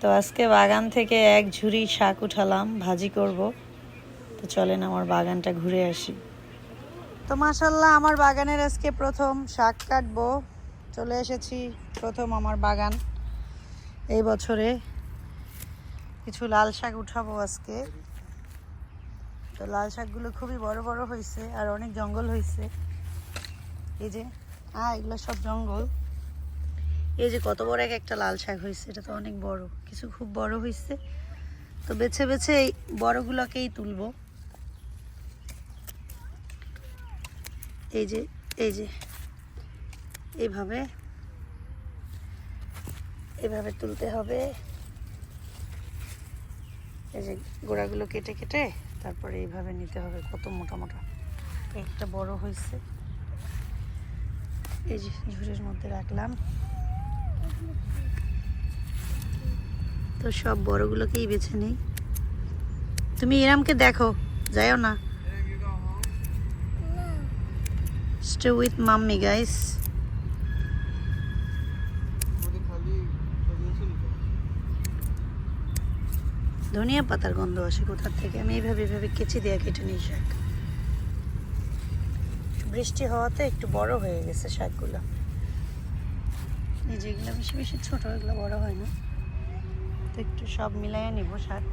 তো আজকে বাগান থেকে এক ঝুড়ি শাক উঠালাম, ভাজি করব। তো চলেন আমার বাগানটা ঘুরে আসি। তো মাসাল্লাহ আমার বাগানের আজকে প্রথম শাক কাটবো। চলে এসেছি প্রথম আমার বাগান। এই বছরে কিছু লাল শাক উঠাবো আজকে। তো লাল শাকগুলো খুবই বড় বড় হয়েছে আর অনেক জঙ্গল হয়েছে এই যে হ্যাঁ এগুলো সব জঙ্গল। এই যে কত বড় এক একটা লাল শাক হয়েছে, এটা তো অনেক বড়। কিছু খুব বড় হয়েছে। তো বেছে বেছে এই বড়গুলোকেই তুলবো। এই যে এই যে এইভাবে এভাবে তুলতে হবে। এই যে গোড়াগুলো কেটে কেটে তারপরে এইভাবে নিতে হবে, কত মোটা মোটা। একটা বড় হয়েছে। এই যে ঝুড়ির মধ্যে রাখলাম। তো সব বড়গুলোকেই বেছে নেই। তুমি ইরামকে দেখো, যাইও না। স্টে উইথ মাম্মি গাইস ধনিয়া পাতার গন্ধ আসে কোথার থেকে? আমি এইভাবে এইভাবে কেচি দিয়ে কেটে নিই শাক। বৃষ্টি হওয়াতে একটু বড় হয়ে গেছে শাকগুলো। যেগুলো বেশি বেশি ছোট, এগুলো বড় হয় না। তো একটু সব মিলাইয়া নিব শাক।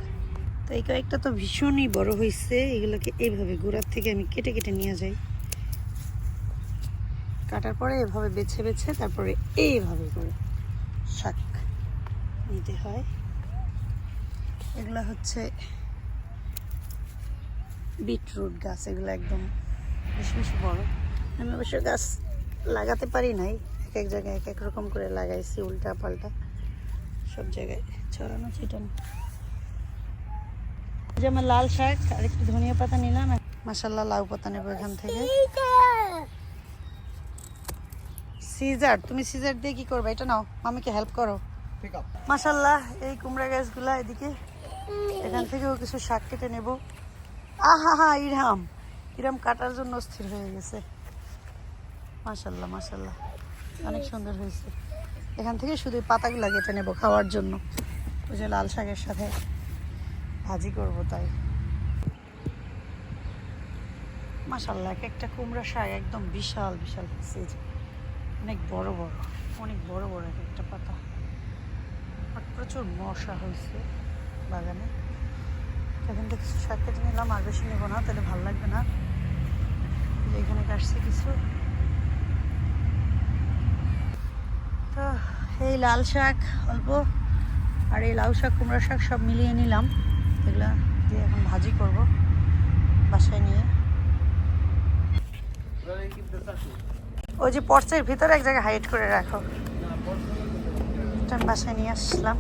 তো এই কয়েকটা তো ভীষণই বড় হয়েছে এগুলোকে এইভাবে গোড়ার থেকে আমি কেটে কেটে নিয়ে যাই। কাটার পরে এভাবে বেছে বেছে তারপরে এইভাবে করে শাক নিতে হয়। এগুলো হচ্ছে বিটরুট গাছ, এগুলো একদম বেশি বেশি বড়। আমি অবশ্য গাছ লাগাতে পারি নাই এক জায়গায় এক এক রকম করে লাগাইছি উল্টা পাল্টা। সব জায়গায় ছড়ানো ছিটানো। এই যে আমার লাল শাক আর একটু ধনিয়া পাতা নিলাম। মাসাল্লাহ লাউ পাতা নেব এখান থেকে। সিজার তুমি সিজার দিয়ে কি করবে? এটা নাও মামিকে হেল্প করো। মাসাল্লাহ এই কুমড়া গাছগুলা এদিকে। এখান থেকেও কিছু শাক কেটে নেব। আহা হা ইরাম ইরহাম কাটার জন্য স্থির হয়ে গেছে। মাসাল্লাহ মাসাল্লাহ অনেক সুন্দর হয়েছে। এখান থেকে শুধু পাতাগুলা কেটে নেব খাওয়ার জন্য। ওই যে লাল শাকের সাথে ভাজি করব তাই। মাসাল্লাহ এক একটা কুমড়া শাক একদম বিশাল বিশাল অনেক বড় বড়, অনেক বড় বড় এক একটা পাতা। প্রচুর মশা হয়েছে বাগানে। এখান থেকে কিছু শাক কেটে নিলাম, আর বেশি নেব না, তাহলে ভালো লাগবে না। এখানে কাটছে কিছু। তো এই লাল শাক অল্প আর এই লাউ শাক, কুমড়া শাক সব মিলিয়ে নিলাম। এগুলো দিয়ে এখন ভাজি করব বাসায় নিয়ে। ওই যে পর্চের ভিতরে এক জায়গায় হাইট করে রাখো। বাসায় নিয়ে আসলাম।